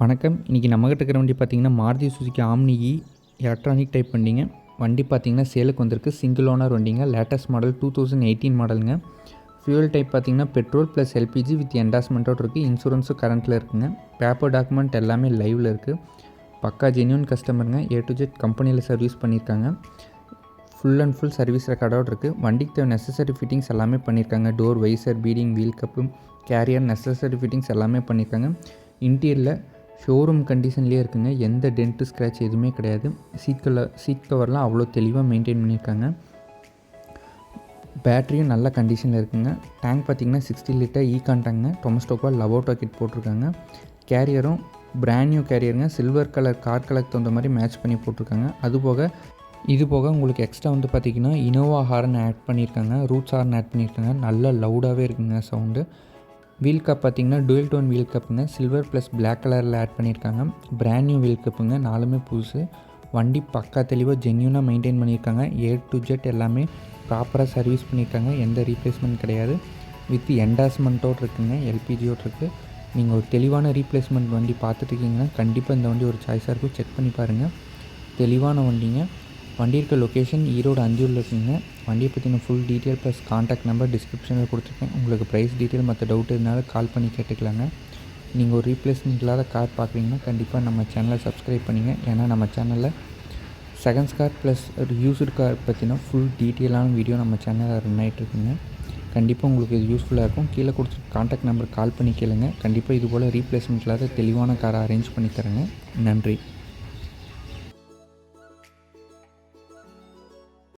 வணக்கம். இன்றைக்கி நம்மகிட்ட இருக்கிற வண்டி பார்த்தீங்கன்னா Maruti Suzuki Omni electronic type வண்டிங்க. வண்டி பார்த்தீங்கன்னா சேலுக்கு வந்திருக்கு. சிங்கிள் ஓனர் வண்டிங்க. Latest model two thousand eighteen மாடலுங்க ஃபியூல் டைப் பார்த்திங்கன்னா பெட்ரோல் ப்ளஸ் எல்பிஜி வித் என்டாஸ்மெண்ட்டோடு இருக்குது இன்சூரன்ஸும் கரண்ட்டில் இருக்குங்க. பேப்பர் டாக்குமெண்ட் எல்லாமே லைவில் இருக்குது பக்கா ஜென்யூன் கஸ்டமருங்க ஏ டு ஜெட் கம்பெனியில் சர்வீஸ் பண்ணியிருக்காங்க. ஃபுல் அண்ட் ஃபுல் சர்வீஸ் ரெக்கார்டோடு இருக்குது வண்டிக்கு தேவை நெசசரி ஃபிட்டிங்ஸ் எல்லாமே பண்ணியிருக்காங்க. Door visor beading wheel cup carrier necessary fittings எல்லாமே பண்ணியிருக்காங்க. இன்டீரியரில் ஷோரூம் கண்டிஷன்லேயே இருக்குங்க. எந்த டென்ட்டு ஸ்க்ராட்ச் எதுவுமே கிடையாது. சீட் கலர் சீட் கவர்லாம் அவ்வளோ தெளிவாக மெயின்டைன் பண்ணியிருக்காங்க. பேட்டரியும் நல்ல கண்டிஷனில் இருக்குங்க. டேங்க் பார்த்தீங்கன்னா சிக்ஸ்டி லிட்டர் ஈகான் டேங்க டொமஸ்டோக்கோ லவோட்டோ கிட் போட்டிருக்காங்க. கேரியரும் பிராண்ட் நியூ கேரியருங்க சில்வர் கலர் கார் கலருக்கு தகுந்த மாதிரி மேட்ச் பண்ணி போட்டிருக்காங்க. அதுபோக இது போக உங்களுக்கு எக்ஸ்ட்ரா வந்து பார்த்திங்கன்னா இனோவா ஹார்ன் ஆட் பண்ணியிருக்காங்க. ரூட்ஸ் ஹார்ன் ஆட் பண்ணியிருக்காங்க. நல்ல லவுடாகவே இருக்குங்க சவுண்டு வீல் கப் பார்த்தீங்கன்னா டுவெல் டோன் வீல் கப்புங்க சில்வர் ப்ளஸ் பிளாக் கலரில் ஆட் பண்ணியிருக்காங்க. பிராண்ட் நியூ வீல் கப்புங்க நாலுமே புதுசு. வண்டி பக்கா தெளிவாக ஜென்யூனாக மெயின்டைன் பண்ணியிருக்காங்க. ஏ டு ஜெட் எல்லாமே ப்ராப்பராக சர்வீஸ் பண்ணியிருக்காங்க. எந்த ரீப்ளேஸ்மெண்ட் கிடையாது. வித் என்டாஸ்மெண்ட்டோடு இருக்குங்க எல்பிஜியோடு இருக்குது நீங்கள் ஒரு தெளிவான ரீப்ளேஸ்மெண்ட் வண்டி பார்த்துட்ருக்கீங்கன்னா கண்டிப்பாக இந்த வண்டி ஒரு சாய்ஸாக இருக்கும். செக் பண்ணி பாருங்கள் தெளிவான வண்டிங்க. வண்டி இருக்க லொக்கேஷன் ஈரோடு அஞ்சூரில் இருக்குங்க. வண்டியை பற்றின full detail plus contact number டிஸ்கிரிப்ஷனில் கொடுத்துருக்கேன். உங்களுக்கு ப்ரைஸ் டீட்டெயில் மற்ற டவுட் இருந்தாலும் கால் பண்ணி கேட்டுக்கலாங்க. நீங்கள் ஒரு ரீப்ளேஸ்மெண்ட் இல்லாத கார் பார்க்குறீங்கன்னா கண்டிப்பாக நம்ம சேனலை சப்ஸ்கிரைப் பண்ணிங்க. ஏன்னா நம்ம சேனலில் செகண்ட்ஸ் கார் ப்ளஸ் ஒரு யூஸ்டு கார் பற்றின ஃபுல் டீட்டெயிலான வீடியோ நம்ம சேனலில் ரன் ஆகிட்ருக்குங்க கண்டிப்பாக உங்களுக்கு இது யூஸ்ஃபுல்லாக இருக்கும். கீழே கொடுத்து காண்டாக்ட் நம்பர் கால் பண்ணி கேளுங்க. கண்டிப்பாக இது போல் ரீப்ளேஸ்மெண்ட் இல்லாத தெளிவான காரை அரேஞ்ச் பண்ணி தரேங்க. நன்றி.